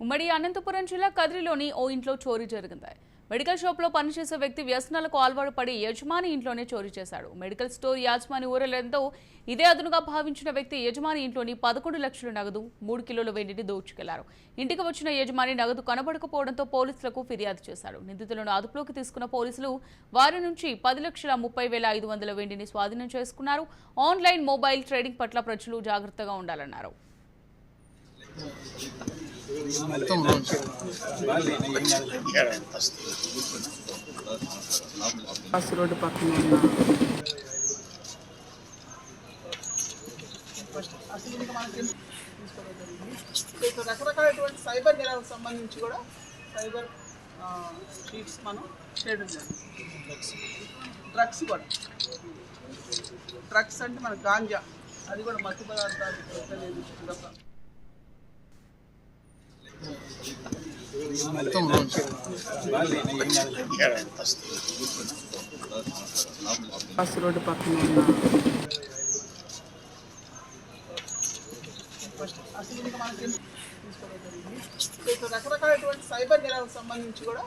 ఉమ్మడి అనంతపురం జిల్లా కదిరిలోని ఓ ఇంట్లో చోరీ జరిగింది. మెడికల్ షాప్లో పనిచేసే వ్యక్తి వ్యసనాలకు అలవాటు పడి యజమాని ఇంట్లోనే చోరీ చేశాడు. మెడికల్ స్టోర్ యాజమాని ఊరలేంతో ఇదే అదునుగా భావించిన వ్యక్తి యజమాని ఇంట్లోని పదకొండు లక్షల నగదు మూడు కిలోల వెండిని దోచుకెళ్ళారు. ఇంటికి వచ్చిన యజమాని నగదు కనబడకపోవడంతో పోలీసులకు ఫిర్యాదు చేశాడు నిందితులను అదుపులోకి తీసుకున్న పోలీసులు వారి నుంచి పది లక్షల ముప్పై వేల ఐదు వందల వెండిని స్వాధీనం చేసుకున్నారు. ఆన్లైన్ మొబైల్ ట్రేడింగ్ పట్ల ప్రజలు జాగ్రత్తగా ఉండాలన్నారు. బస్ రోడ్డు పక్కన మనకి రకరకాలైనటువంటి సైబర్ నేరాలకు సంబంధించి కూడా సైబర్ షీట్స్ మనం చేయడం జరిగింది డ్రగ్స్ కూడా డ్రగ్స్ అంటే మన గాంజా అది కూడా మత్తు పదార్థాలు బస్ రోడ్డు పక్కన ఉన్న అసలు రకరకాలైనటువంటి సైబర్ నేరాలకు సంబంధించి కూడా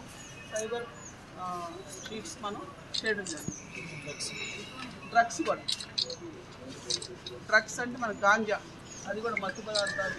సైబర్ షీట్స్ మనం చేయడం జరిగింది. డ్రగ్స్ కూడా. డ్రగ్స్ అంటే మన గాంజా. అది కూడా మత్తు పదార్థాలు